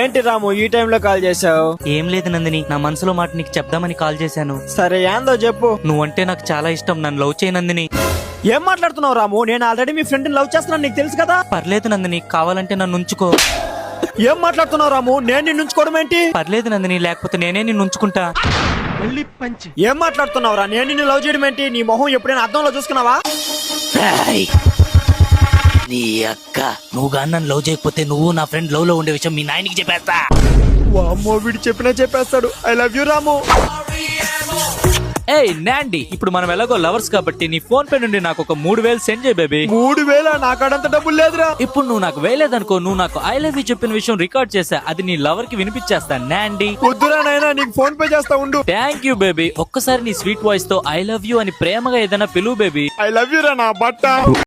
ఏంటి రాము ఈ టైంలో కాల్ చేసావు ఏం లేదు నందిని నా మనసులో మాట నీకు చెప్దామని కాల్ చేశాను. సరే ఏందో చెప్పు. నువ్వంటే నాకు చాలా ఇష్టం నన్ను లవ్ చేయి నందిని. ఏం మాట్లాడుతున్నావు రాము? నేను ఆల్రెడీ మీ ఫ్రెండ్ లవ్ చేస్తున్నాను నీకు తెలుసు కదా? పర్లేదు నందిని కావాలంటే నన్ను ఉంచుకో. ఏం మాట్లాడుతున్నావు రాము? నేను నిన్ను ఉంచుకోవడం ఏంటి? పర్లేదు నందిని లేకపోతే నేనే నిన్ను ఉంచుకుంటా. ఏం మాట్లాడుతున్నావురా? నేను నిన్ను లవ్ చేయడం ఏంటి? నీ మొహం ఎప్పుడైనా అర్థంలో చూసుకున్నావా. నీ అక్క. నువ్వు నన్ను లవ్ చేయకపోతే నువ్వు నా ఫ్రెండ్ లవ్లో ఉండే విషయం మీ నాయనకి చెప్పేస్తా. వామ్మో వీడు చెప్పినా చెప్పేస్తాడు. I love you Ramu. ఏయ్ నాండి ఇప్పుడు మనం ఎలాగో లవర్స్ కాబట్టి నీ ఫోన్ పే నుండి నాకు ఒక మూడు వేలు సెండ్ చేయి బేబీ. మూడు వేల? నాకాడంత డబ్బులు లేదురా. ఇప్పుడు నువ్వు నాకు వేయలేదనుకో నువ్వు నాకు ఐ లవ్ యూ చెప్పిన విషయం రికార్డ్ చేసా అది నీ లవర్కి వినిపించేస్తా నాండి. వద్దురా నాయనా నీకు ఫోన్ పే చేస్తా ఉండు. థ్యాంక్ యూ బేబీ ఒక్కసారి నీ స్వీట్ వాయిస్తో ఐ లవ్ యూ అని ప్రేమగా ఏదైనా పిలువు బేబీ ఐ లవ్ యూ రా నా బట్ట.